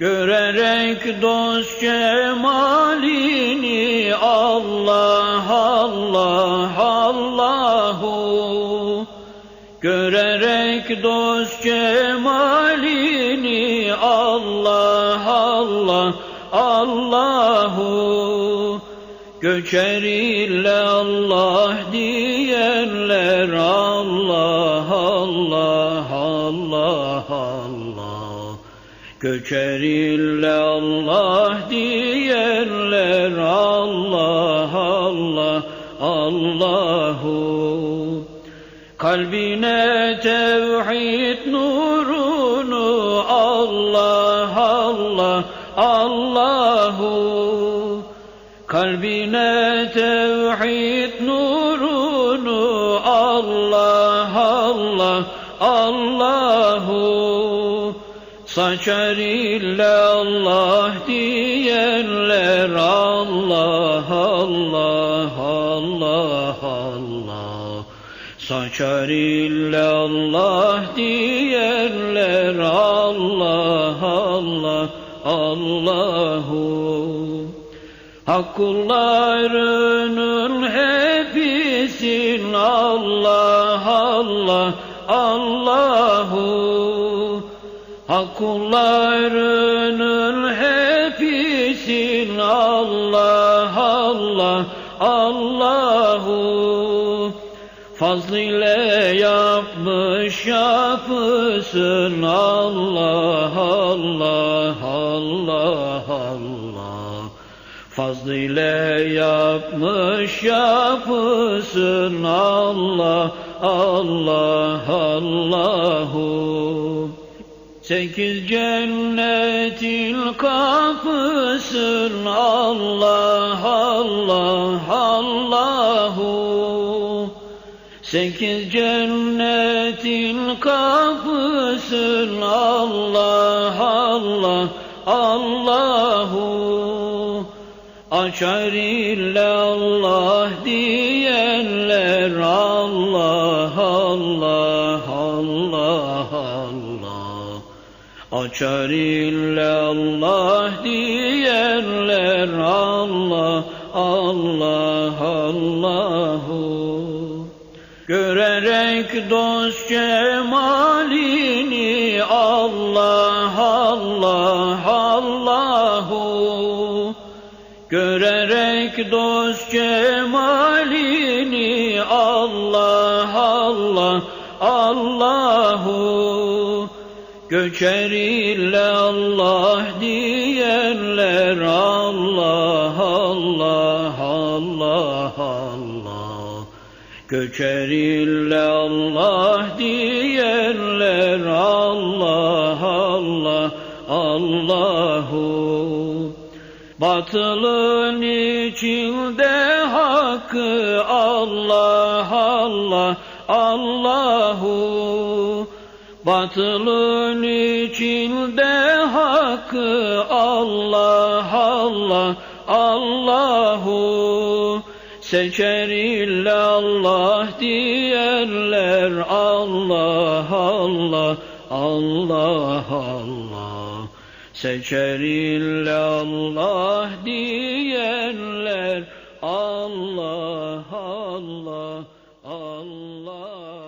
Görerek dost cemalini Allah Allah Allahu. Görerek dost cemalini Allah Allah Allahu. Göçer Allah diyenler Allah Göçer ille Allah diyenler Allah Allah Allahu. Kalbine tevhid nurunu Allah Allah Allahu. Kalbine tevhid nurunu Allah Allah Allahu Saçar ille Allah diyenler Allah Allah Allah Allah. Saçar ille Allah diyenler Allah Allah Allahu. Hakkullarının hepsin Allah Allah Allahu Hakkullarının hepsin Allah Allah Allahu. Fazlile yapmış yapısın Allah Allah Allah Allah. Fazlile yapmış yapısın Allah Allah Allahu Sekiz cennetin kapısın Allah Allah Allahu. Sekiz cennetin kapısın Allah Allah Allahu. Açar ille Allah diyenler Allah Allah Allah Allah Açar Allah diyenler Allah Allah Allahu. Görerek dost cemalini Allah Allah Allahu. Görerek dost cemalini Allah Allah Allahu Göçer ille Allah diyenler Allah Allah Allah Allah. Göçer ille Allah diyenler Allah Allah Allahu. Batılın içinde hakkı Allah Allah Allahu Batılın içinde hakkı Allah Allah Allahu. Seçer ille Allah diyenler Allah Allah Allah Allah. Seçer ille Allah diyenler Allah Allah Allah